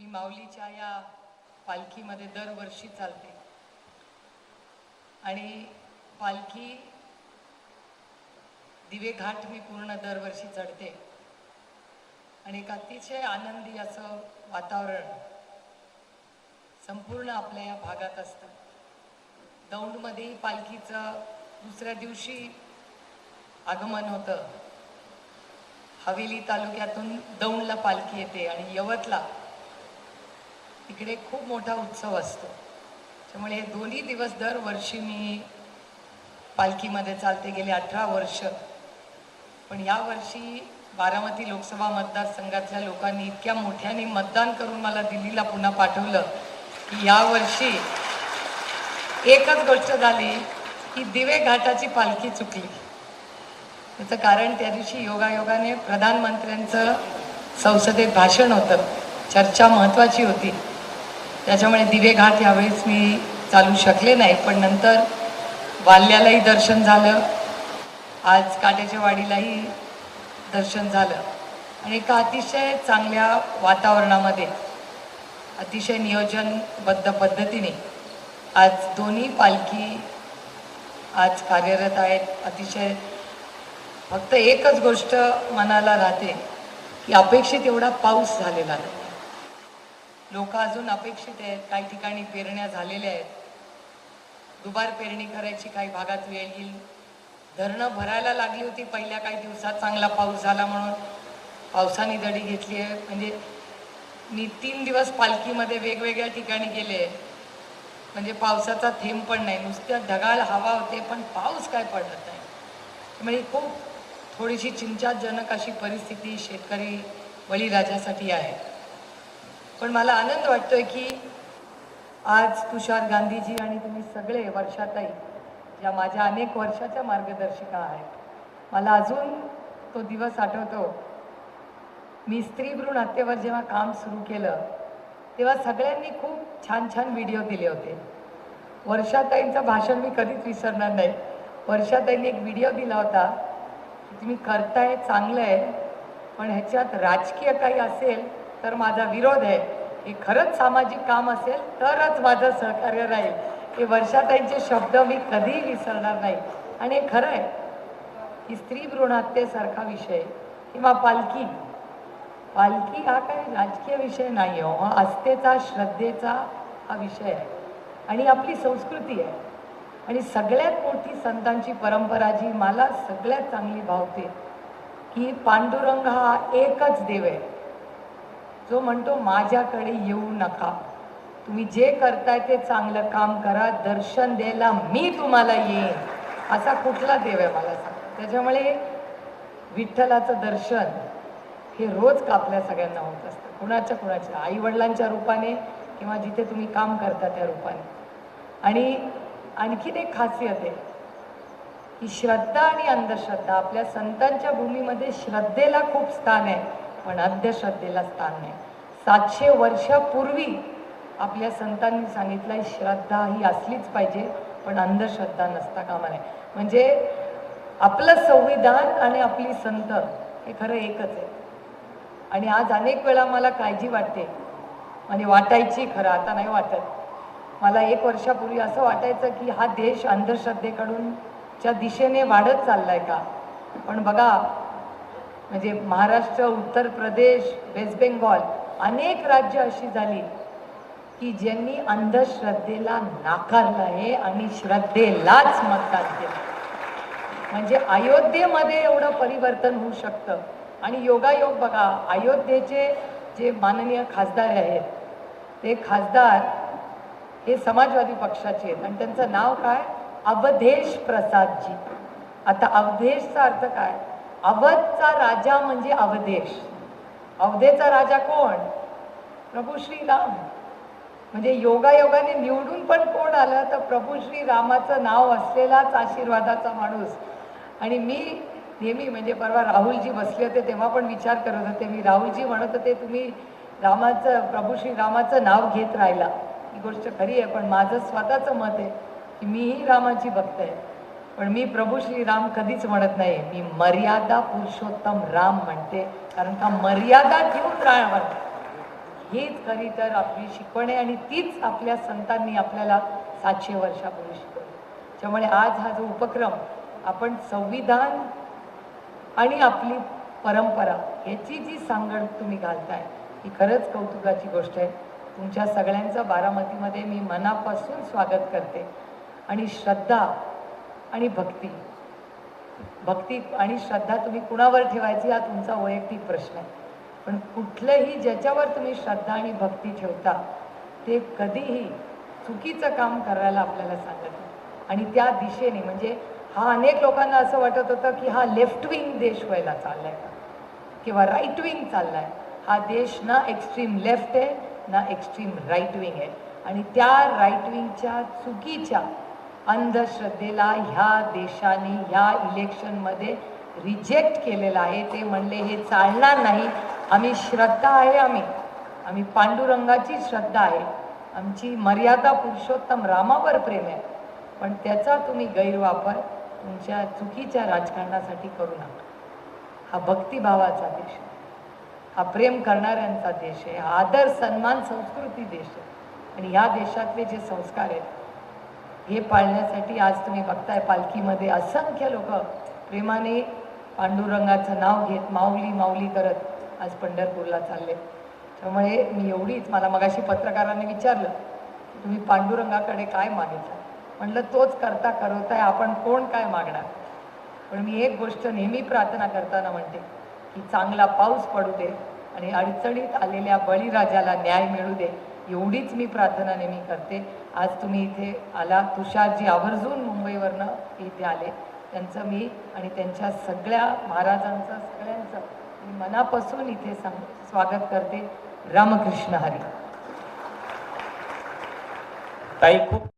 मी माऊलीच्या या पालखीमध्ये दरवर्षी चालते. आणि पालखी दिवे घाट मी पूर्ण दरवर्षी चढते. आणि एक अतिशय आनंदी असं वातावरण संपूर्ण आपल्या या भागात असतं. दौंडमध्येही पालखीचं दुसऱ्या दिवशी आगमन होतं. हवेली तालुक्यातून दौंडला पालखी येते आणि यवतला तिकडे खूप मोठा उत्सव असतो. त्यामुळे हे दोन्ही दिवस दरवर्षी मी पालखीमध्ये चालते गेले अठरा वर्ष. पण यावर्षी बारामती लोकसभा मतदारसंघातल्या लोकांनी इतक्या मोठ्याने मतदान करून मला दिल्लीला पुन्हा पाठवलं की यावर्षी एकच गोष्ट झाली की दिवे घाटाची पालखी चुकली. त्याचं कारण त्या दिवशी योगायोगाने प्रधानमंत्र्यांचं संसदेत भाषण होतं. चर्चा महत्त्वाची होती. त्याच्यामुळे दिवेघाट यावेळेस मी चालू शकले नाही पण नंतर वाल्यालाही दर्शन झालं. आज काट्याच्या वाडीलाही दर्शन झालं. आणि एका अतिशय चांगल्या वातावरणामध्ये अतिशय नियोजनबद्ध पद्धतीने आज दोन्ही पालखी आज कार्यरत आहेत. अतिशय फक्त एकच गोष्ट मनाला राहते की अपेक्षित एवढा पाऊस झालेला नाही. लोक अजून अपेक्षित आहेत काही ठिकाणी पेरण्या झालेल्या आहेत. दुबार पेरणी करायची काही भागात वेळ येईल. धरणं भरायला लागली होती पहिल्या काही दिवसात चांगला पाऊस झाला म्हणून. पावसाने दडी घेतली आहे. म्हणजे मी तीन दिवस पालखीमध्ये वेगवेगळ्या ठिकाणी गेले म्हणजे पावसाचा थेंब पण नाही. नुसत्या ढगाळ हवा होते पण पाऊस काय पडत नाही. म्हणजे खूप थोडीशी चिंताजनक अशी परिस्थिती शेतकरी बळीराजासाठी आहे. पण मला आनंद वाटतोय की आज तुषार गांधीजी आणि तुम्ही सगळे वर्षाताई ज्या माझ्या अनेक वर्षाच्या मार्गदर्शिका आहेत. मला अजून तो दिवस आठवतो. मी स्त्री भ्रूण हत्येवर जेव्हा काम सुरू केलं तेव्हा सगळ्यांनी खूप छान छान व्हिडिओ दिले होते. वर्षाताईंचं भाषण मी कधीच विसरणार नाही. वर्षाताईंनी एक व्हिडिओ दिला होता की तुम्ही करताय चांगलं आहे पण ह्याच्यात राजकीय काही असेल तर माझा विरोध आहे. हे खरंच सामाजिक काम असेल तरच माझं सहकार्य राहील. हे वर्षाताईंचे शब्द मी कधीही विसरणार नाही. आणि हे खरं आहे. की स्त्री भ्रूण हत्येसारखा विषय किंवा पालखी पालखी हा काही राजकीय विषय नाही हो हा आस्थेचा श्रद्धेचा हा विषय आहे. आणि आपली संस्कृती आहे. आणि सगळ्यात मोठी संतांची परंपरा जी मला सगळ्यात चांगली भावते की पांडुरंग हा एकच देव आहे. जो म्हणतो माझ्याकडे येऊ नका. तुम्ही जे करताय ते चांगलं काम करा दर्शन द्यायला मी तुम्हाला येईन. असा कुठला देव आहे मला सांग. त्याच्यामुळे विठ्ठलाचं दर्शन हे रोज कापल्या सगळ्यांना होत असतं. कुणाच्या कुणाच्या? आई वडिलांच्या रूपाने किंवा जिथे तुम्ही काम करता त्या रूपाने. आणि आणखीन एक खासियत आहे की श्रद्धा आणि अंधश्रद्धा आपल्या संतांच्या भूमीमध्ये श्रद्धेला खूप स्थान आहे. पण अंधश्रद्धेला स्थान नाही. सातशे वर्षापूर्वी आपल्या संतांनी सांगितलं श्रद्धा ही असलीच पाहिजे पण अंधश्रद्धा नसता कामा नये. म्हणजे आपलं संविधान आणि आपली संत हे खरं एकच आहे. आणि आज अनेक वेळा मला काळजी वाटते. म्हणजे वाटायची खरं आता नाही वाटत. मला एक वर्षापूर्वी असं वाटायचं की हा देश अंधश्रद्धेकडून च्या दिशेने वाढत चाललाय का? पण बघा म्हणजे महाराष्ट्र उत्तर प्रदेश वेस्ट बेंगॉल अनेक राज्य अशी झाली की ज्यांनी अंधश्रद्धेला नाकारलं आहे आणि श्रद्धेलाच मतदान केलं. म्हणजे अयोध्येमध्ये एवढं परिवर्तन होऊ शकतं. आणि योगायोग बघा अयोध्येचे जे माननीय खासदार आहेत ते खासदार हे समाजवादी पक्षाचे आहेत. आणि त्यांचं नाव काय? अवधेश प्रसादजी. आता अवधेशचा अर्थ काय? अवधचा राजा म्हणजे अवधेश. अवधेचा राजा कोण? प्रभू श्रीराम. म्हणजे योगायोगाने निवडून पण कोण आलं तर प्रभू श्री रामाचं नाव असलेलाच आशीर्वादाचा माणूस. आणि मी नेहमी म्हणजे परवा राहुलजी बसले होते तेव्हा पण विचार करत होते. मी राहुलजी म्हणत होते तुम्ही रामाचं प्रभू श्री रामाचं नाव घेत राहिला. ही गोष्ट खरी आहे पण माझं स्वतःचं मत आहे की मीही रामाची भक्त आहे. पण मी प्रभू श्रीराम कधीच म्हणत नाही मी मर्यादा पुरुषोत्तम राम म्हणते कारण का मर्यादा ठेवून राम हीच खरी तर आपली शिकवण आहे आणि तीच आपल्या संतांनी आपल्याला सातशे वर्षापूर्वी शिकवली. त्यामुळे आज हा जो उपक्रम आपण संविधान आणि आपली परंपरा याची जी सांगड तुम्ही घालताय ही खरंच कौतुकाची गोष्ट आहे. तुमच्या सगळ्यांचं बारामतीमध्ये मी मनापासून स्वागत करते. आणि श्रद्धा आणि भक्ती. भक्ती आणि श्रद्धा तुम्ही कुणावर ठेवायची हा तुमचा वैयक्तिक प्रश्न आहे. पण कुठलंही ज्याच्यावर तुम्ही श्रद्धा आणि भक्ती ठेवता ते कधीही चुकीचं काम करायला आपल्याला सांगत नाही. आणि त्या दिशेने म्हणजे हा अनेक लोकांना असं वाटत होतं की हा लेफ्ट विंग देश व्हायला चाललाय का? किंवा राईट विंग चाललाय. हा देश ना एक्स्ट्रीम लेफ्ट आहे ना एक्स्ट्रीम राईट विंग आहे. आणि त्या राईट विंगच्या चुकीच्या अंधश्रद्धेला ह्या देशाने ह्या इलेक्शनमध्ये रिजेक्ट केलेलं आहे. ते म्हणले हे चालणार नाही. आम्ही श्रद्धा आहे आम्ही. आम्ही पांडुरंगाची श्रद्धा आहे. आमची मर्यादा पुरुषोत्तम रामावर प्रेम आहे. पण त्याचा तुम्ही गैरवापर तुमच्या चुकीच्या राजकारणासाठी करू नका. हा भक्तिभावाचा देश आहे. हा प्रेम करणाऱ्यांचा देश आहे. हा आदर सन्मान संस्कृती देश आहे. आणि ह्या देशातले जे संस्कार आहेत हे पाळण्यासाठी आज तुम्ही बघताय पालखीमध्ये असंख्य लोक प्रेमाने पांडुरंगाचं नाव घेत माऊली माऊली करत आज पंढरपूरला चालले. त्यामुळे मी एवढीच मला मगाशी पत्रकारांनी विचारलं की तुम्ही पांडुरंगाकडे काय मागितलं? म्हटलं तोच करता करवताय आपण कोण काय मागणार? पण मी एक गोष्ट नेहमी प्रार्थना करताना म्हणते की चांगला पाऊस पडू दे आणि अडचणीत आलेल्या बळीराजाला न्याय मिळू दे. एवढीच मी प्रार्थना नेहमी करते. आज तुम्ही इथे आला. तुषारजी आवर्जून मुंबईवरनं इथे आले. त्यांचं मी आणि त्यांच्या सगळ्या महाराजांचं सगळ्यांचं मी मनापासून इथे सांग स्वागत करते. रामकृष्ण हरी. ताई खूप